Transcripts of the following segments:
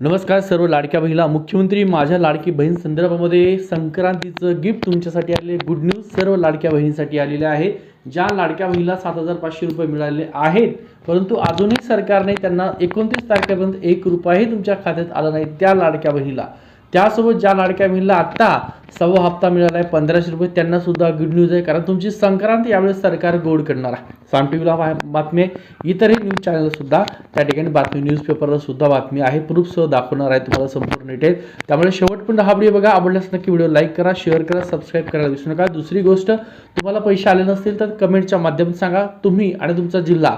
नमस्कार सर्व लाडक्या बहिणीला. मुख्यमंत्री माझ्या लाडकी बहीण संदर्भामध्ये संक्रांतीचं गिफ्ट तुमच्यासाठी आलेले गुड न्यूज सर्व लाडक्या बहिणींसाठी आलेले आहे. ज्या लाडक्या बहिणीला सात हजार पाचशे रुपये मिळाले आहेत. परंतु अजूनही सरकारने त्यांना एकोणतीस तारखेपर्यंत एक रुपयाही तुमच्या खात्यात आला नाही त्या लाडक्या बहिणीला. त्यासोबत ज्या लाडक्या बहिणीला आत्ता सव्वा हप्ता मिळाला आहे पंधराशे रुपये त्यांना सुद्धा गुड न्यूज आहे. कारण तुमची संक्रांत यावेळेस सरकार गोड करणार आहे. साम टी व्हीला बातमी इतरही न्यूज चॅनलसुद्धा त्या ठिकाणी बातमी न्यूजपेपरला सुद्धा बातमी आहे. प्रूफसह दाखवणार आहे तुम्हाला संपूर्ण डिटेल त्यामुळे शेवटपर्यंत हा व्हिडिओ बघा. आवडल्यास नक्की व्हिडिओ लाईक करा शेअर करा सबस्क्राईब करायला विसरू नका. दुसरी गोष्ट तुम्हाला पैसे आले नसतील तर कमेंटच्या माध्यमातून सांगा. तुम्ही आणि तुमचा जिल्हा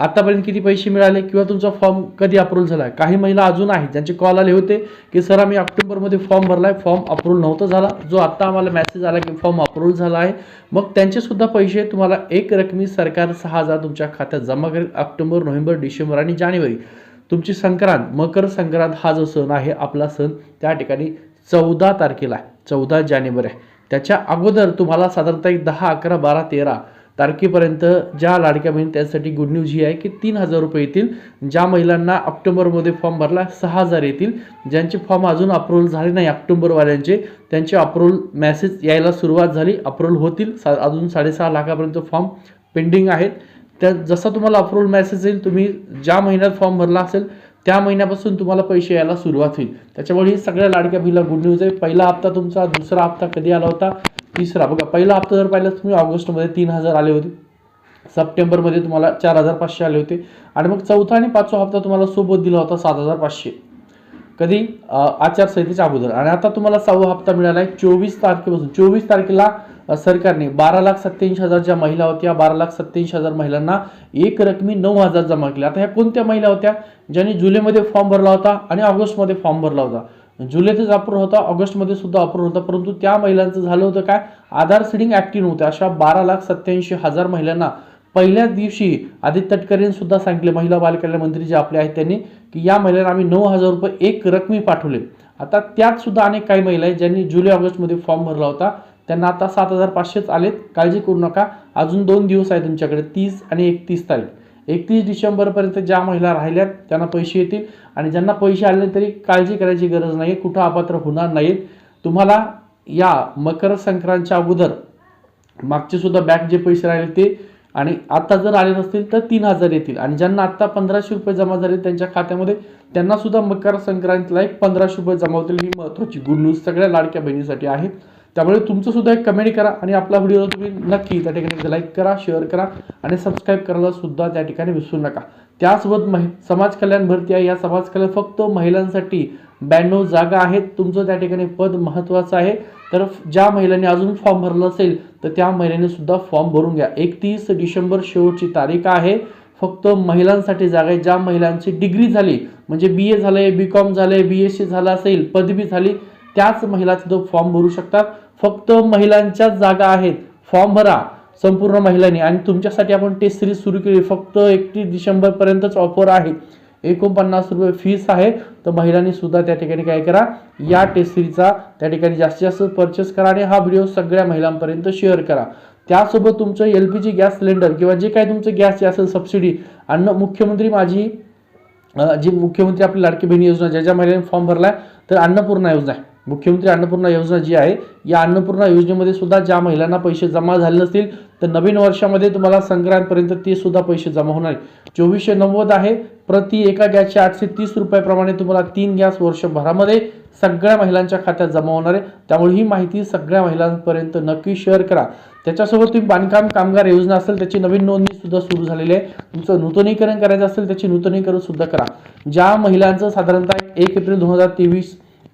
आत्तापर्यंत किती पैसे मिळाले किंवा तुमचा फॉर्म कधी अप्रूव्ह झाला? आहे काही महिला अजून आहेत ज्यांचे कॉल आले होते की सर आम्ही ऑक्टोबरमध्ये फॉर्म भरला आहे फॉर्म अप्रूव्ह नव्हता झाला. जो आत्ता आम्हाला मेसेज आला की फॉर्म अप्रूव्ह झाला आहे मग त्यांचेसुद्धा पैसे तुम्हाला एक रकमी सरकार सहा हजार तुमच्या खात्यात जमा करेल ऑक्टोबर नोव्हेंबर डिसेंबर आणि जानेवारी. तुमची संक्रांत मकर संक्रांत हा जो सण आहे आपला सण त्या ठिकाणी चौदा तारखेला आहे. चौदा जानेवारी आहे. त्याच्या अगोदर तुम्हाला साधारणतः एक दहा अकरा बारा तेरा तारखेपर्यंत ज्या लाडक्या बहीण त्यासाठी गुड न्यूज ही आहे की तीन हजार रुपये येतील. ज्या महिलांना ऑक्टोबरमध्ये फॉर्म भरला सहा हजार येतील. ज्यांचे फॉर्म अजून अप्रूव्हल झाले नाही ऑक्टोबरवाल्यांचे त्यांचे अप्रूव्हल मॅसेज यायला सुरुवात झाली. अप्रूव्हल होतील. सा अजून साडेसहा लाखापर्यंत फॉर्म पेंडिंग आहेत. त्या जसा तुम्हाला अप्रूव्हल मॅसेज येईल तुम्ही ज्या महिन्यात फॉर्म भरला असेल त्या महिन्यापासून तुम्हाला पैसे यायला सुरुवात होईल. त्याच्यामुळे ही सगळ्या लाडक्या बहिणीला गुड न्यूज आहे. पहिला हप्ता तुमचा दुसरा हप्ता कधी आला होता? तिसरा. बघा पहिला हप्ता जर पाहिला तुम्ही ऑगस्टमध्ये तीन हजार आले होते. सप्टेंबरमध्ये तुम्हाला चार हजार पाचशे आले होते. आणि मग चौथा आणि पाचवा हप्ता तुम्हाला सोबत दिला होता सात हजार पाचशे. कधी? आचारसंहितेच्या अगोदर. आणि आता तुम्हाला सहावा हप्ता मिळाला आहे चोवीस तारखेपासून. चोवीस तारखेला सरकारने बारा लाख सत्याऐंशी हजार ज्या महिला होत्या बारा लाख सत्याऐंशी हजार महिलांना एक रकमी नऊ हजार जमा केले. आता ह्या कोणत्या महिला होत्या? ज्यांनी जुलैमध्ये फॉर्म भरला होता आणि ऑगस्टमध्ये फॉर्म भरला होता. जुलैतच अप्रूव्ह होता ऑगस्टमध्ये सुद्धा अप्रूव्ह होता परंतु त्या महिलांचं झालं होतं काय? आधार सिडिंग ॲक्टिव्ह नव्हते. अशा बारा लाख सत्त्याऐंशी हजार महिलांना पहिल्याच दिवशी आदित्य तटकरेंनी सुद्धा सांगितले महिला बालकल्याण मंत्री जे आपले आहेत त्यांनी की या महिलांना आम्ही नऊ हजार रुपये एक रकमी पाठवले. आता त्यात सुद्धा अनेक काही महिला आहेत ज्यांनी जुलै ऑगस्टमध्ये फॉर्म भरला होता. त्यांना आता सात हजार पाचशेच आलेत. काळजी करू नका. अजून दोन दिवस आहे तुमच्याकडे तीस आणि एकतीस तारीख. एकतीस डिसेंबरपर्यंत ज्या महिला राहिल्यात त्यांना पैसे येतील. आणि ज्यांना पैसे आले तरी काळजी करायची गरज नाही कुठं अपात्र होणार नाहीत. तुम्हाला या मकर संक्रांतच्या अगोदर मागचे सुद्धा बॅक जे पैसे राहिले ते. आणि आता जर आले नसतील तर तीन हजार येतील. आणि ज्यांना आत्ता पंधराशे रुपये जमा झाले त्यांच्या खात्यामध्ये त्यांना सुद्धा मकर संक्रांतीला एक पंधराशे रुपये जमा होतील. ही महत्त्वाची गुड न्यूज सगळ्या लाडक्या बहिणीसाठी आहे त्यामुळे तुमचं सुद्धा एक कमेंट करा आणि आपला व्हिडिओ तुम्ही नक्की त्या ठिकाणी म्हणजे लाईक करा शेअर करा आणि सबस्क्राईब करायला सुद्धा त्या ठिकाणी विसरू नका. त्यासोबत महि समाज कल्याण भरती आहे. या समाज कल्याण फक्त महिलांसाठी ब्याण्णव जागा आहेत. तुमचं त्या ठिकाणी पद महत्त्वाचं आहे. तर ज्या महिलांनी अजून फॉर्म भरला असेल तर त्या महिलांनी सुद्धा फॉर्म भरून घ्या. एकतीस डिसेंबर शेवटची तारीख आहे. फक्त महिलांसाठी जागा आहे. ज्या महिलांची डिग्री झाली म्हणजे बी ए झालं आहे बी कॉम झालं आहे बी एस सी झालं असेल पदवी झाली त्याच महिला तिथं फॉर्म भरू शकतात. फक्त महिलांच्याच जागा आहेत. फॉर्म भरा संपूर्ण महिलांनी. आणि तुमच्यासाठी आपण टेस्ट सिरीज सुरू केली. फक्त एकतीस डिसेंबरपर्यंतच ऑफर आहे. एकोणपन्नास रुपये फीस आहे. तर महिलांनी सुद्धा त्या ठिकाणी काय करा या टेस्ट सिरीजचा त्या ठिकाणी जास्तीत जास्त परचेस करा आणि हा व्हिडिओ सगळ्या महिलांपर्यंत शेअर करा. त्यासोबत तुमचं L P G gas cylinder किंवा जे काही तुमचं गॅस जे असेल सबसिडी अन्न मुख्यमंत्री माझी जी मुख्यमंत्री आपली लाडकी बहिणी योजना ज्या ज्या महिलांनी फॉर्म भरलाय तर अन्नपूर्णा योजना आहे. मुख्यमंत्री अन्नपूर्णा योजना जी आहे या अन्नपूर्णा योजनेमध्ये सुद्धा ज्या महिलांना पैसे जमा झाले नसतील तर नवीन वर्षामध्ये तुम्हाला संक्रांतपर्यंत ते सुद्धा पैसे जमा होणार चोवीसशे नव्वद आहे. प्रति एका गॅसचे आठशे तीस रुपयाप्रमाणे तुम्हाला तीन गॅस वर्षभरामध्ये सगळ्या महिलांच्या खात्यात जमा होणार आहे. त्यामुळे ही माहिती सगळ्या महिलांपर्यंत नक्की शेअर करा. त्याच्यासोबत तुम्ही बांधकाम कामगार योजना असेल त्याची नवीन नोंदणी सुद्धा सुरू झालेली आहे. तुमचं नूतनीकरण करायचं असेल त्याची नूतनीकरण सुद्धा करा. ज्या महिलांचं साधारणतः एक एप्रिल दोन हजार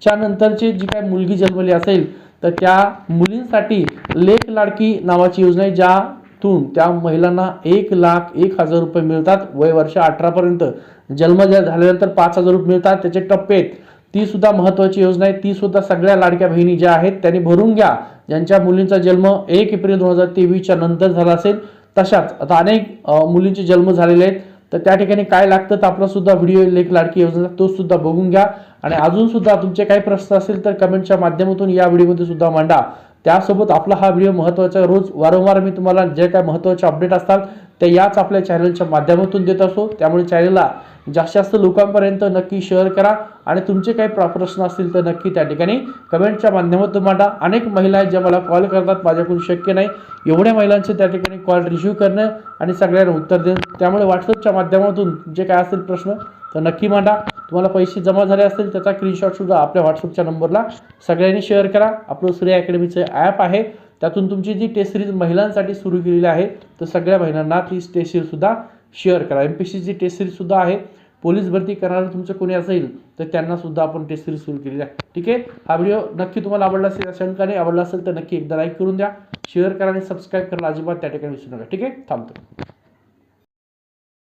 च्या नंतरची जी काय मुलगी जन्मली असेल तर त्या मुलींसाठी लेख लाडकी नावाची योजना आहे ज्यातून त्या महिलांना एक लाख एक हजार रुपये मिळतात वय वर्ष अठरापर्यंत जन्म झाल्यानंतर पाच हजार रुपये मिळतात त्याचे टप्पे आहेत. ती सुद्धा महत्त्वाची योजना आहे. ती सुद्धा सगळ्या लाडक्या बहिणी ज्या आहेत त्यांनी भरून घ्या. ज्यांच्या मुलींचा जन्म एक एप्रिल दोन हजार तेवीसच्या नंतर झाला असेल तशाच. आता अनेक मुलींचे जन्म झालेले आहेत. तर त्या ठिकाणी काय लागतं तर आपला सुद्धा व्हिडिओ लेख लाडकी योजना तो सुद्धा बघून घ्या. आणि अजून सुद्धा तुमचे काही प्रश्न असतील तर कमेंटच्या माध्यमातून या व्हिडिओमध्ये सुद्धा मांडा. त्यासोबत आपला हा व्हिडिओ महत्त्वाचा रोज वारंवार मी तुम्हाला जे काय महत्त्वाचे अपडेट असतात ते याच आपल्या चॅनलच्या माध्यमातून देत असतो त्यामुळे चॅनलला जास्तीत जास्त लोकांपर्यंत नक्की शेअर करा. आणि तुमचे काही प्रश्न असतील तर नक्की त्या ठिकाणी कमेंटच्या माध्यमातून मांडा. अनेक महिला आहेत ज्या मला कॉल करतात. माझ्याकडून शक्य नाही. एवढ्या महिलांचे त्या ठिकाणी कॉल रिसिव्ह करणं आणि सगळ्यांना उत्तर देणं. त्यामुळे व्हॉट्सअपच्या माध्यमातून जे काय असेल प्रश्न तर नक्की मांडा. तुम्हाला पैसे जमा झाले असतील त्याचा स्क्रीनशॉटसुद्धा आपल्या व्हॉट्सअपच्या नंबरला. सगळ्यांनी शेअर करा. आपलं सूर्य अकॅडमीचं ॲप आहे. त्यातून तुमची जी टेस्ट सिरीज महिलांसाठी सुरू केलेली आहे तर सगळ्या महिलांना ती टेस्ट सिरीजसुद्धा शेअर करा. एम पी सीची टेस्ट सिरीजसुद्धा आहे. पोलीस भरती करणारं तुमचं कोणी असेल तर त्यांनासुद्धा आपण टेस्ट सिरीज सुरू केलेली आहे. ठीक आहे? हा व्हिडिओ नक्की तुम्हाला आवडला असेल या शंकाने आवडला असेल तर नक्की एकदा लाईक करून द्या. शेअर करा आणि सबस्क्राईब करायला अजिबात त्या ठिकाणी विसरू नका. ठीक आहे? थांबतो.